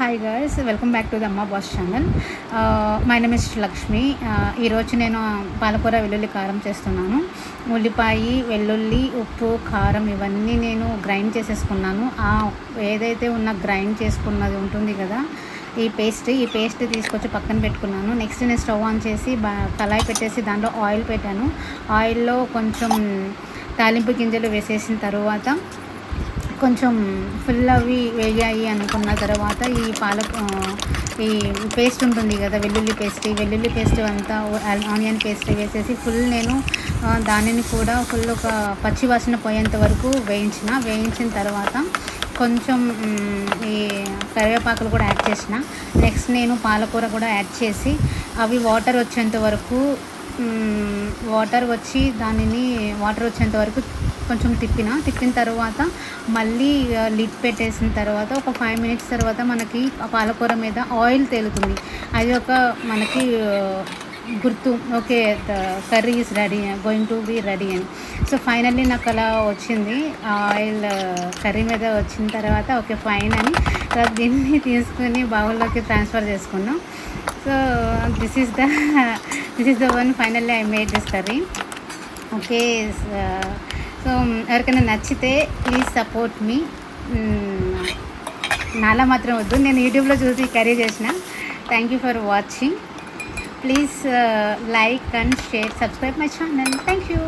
Hi girls welcome back to the Amma boss channel my name is Lakshmi ఈరోజు నేను పాలకూర వెల్లుల్లి కారం చేస్తున్నాను. ఉల్లిపాయ వెల్లుల్లి ఉప్పు కారం ఇవన్నీ నేను గ్రైండ్ చేసేసుకున్నాను. ఆ ఏదైతే ఉన్న గ్రైండ్ చేసుకున్నది ఉంటుంది కదా ఈ పేస్ట్ ఈ పేస్ట్ తీసుకొచ్చి పక్కన పెట్టుకున్నాను. నెక్స్ట్ నేను స్టవ్ ఆన్ చేసి బా కళాయి పెట్టేసి దాంట్లో ఆయిల్ పెట్టాను. ఆయిల్లో కొంచెం తాలింపు గింజలు వేసేసిన తర్వాత కొంచెం ఫుల్ అవి వేగాయి అనుకున్న తర్వాత ఈ పాలక ఈ పేస్ట్ ఉంటుంది కదా వెల్లుల్లి పేస్ట్ వెల్లుల్లి పేస్ట్ అంతా ఆనియన్ పేస్ట్ వేసేసి ఫుల్ నేను దానిని కూడా ఫుల్ ఒక పచ్చి వాసన పోయేంత వరకు వేయించిన. వేయించిన తర్వాత కొంచెం ఈ కరివేపాకులు కూడా యాడ్ చేసిన. నెక్స్ట్ నేను పాలకూర కూడా యాడ్ చేసి అవి వాటర్ వచ్చేంత వరకు వాటర్ వచ్చి దానిని వాటర్ వచ్చేంత వరకు కొంచెం తిప్పిన తిప్పిన తర్వాత మళ్ళీ లిడ్ పెట్టేసిన తర్వాత ఒక ఫైవ్ మినిట్స్ తర్వాత మనకి పాలకూర మీద ఆయిల్ తేలుతుంది. అది ఒక మనకి గుర్తు okay curry is ready going to be ready అని. సో ఫైనల్లీ నాకు అలా వచ్చింది. ఆయిల్ కర్రీ మీద వచ్చిన తర్వాత ఓకే ఫైన్ అని. దీన్ని తీసుకుని బౌల్లోకి ట్రాన్స్ఫర్ చేసుకున్నాం. So this is the this is the one finally I made this curry okay so ఎవరికైనా నచ్చితే ప్లీజ్ సపోర్ట్ మీ నాలా మాత్రం వద్దు. నేను యూట్యూబ్లో చూసి కర్రీ చేసిన. Thank you for watching please like and share subscribe my channel thank you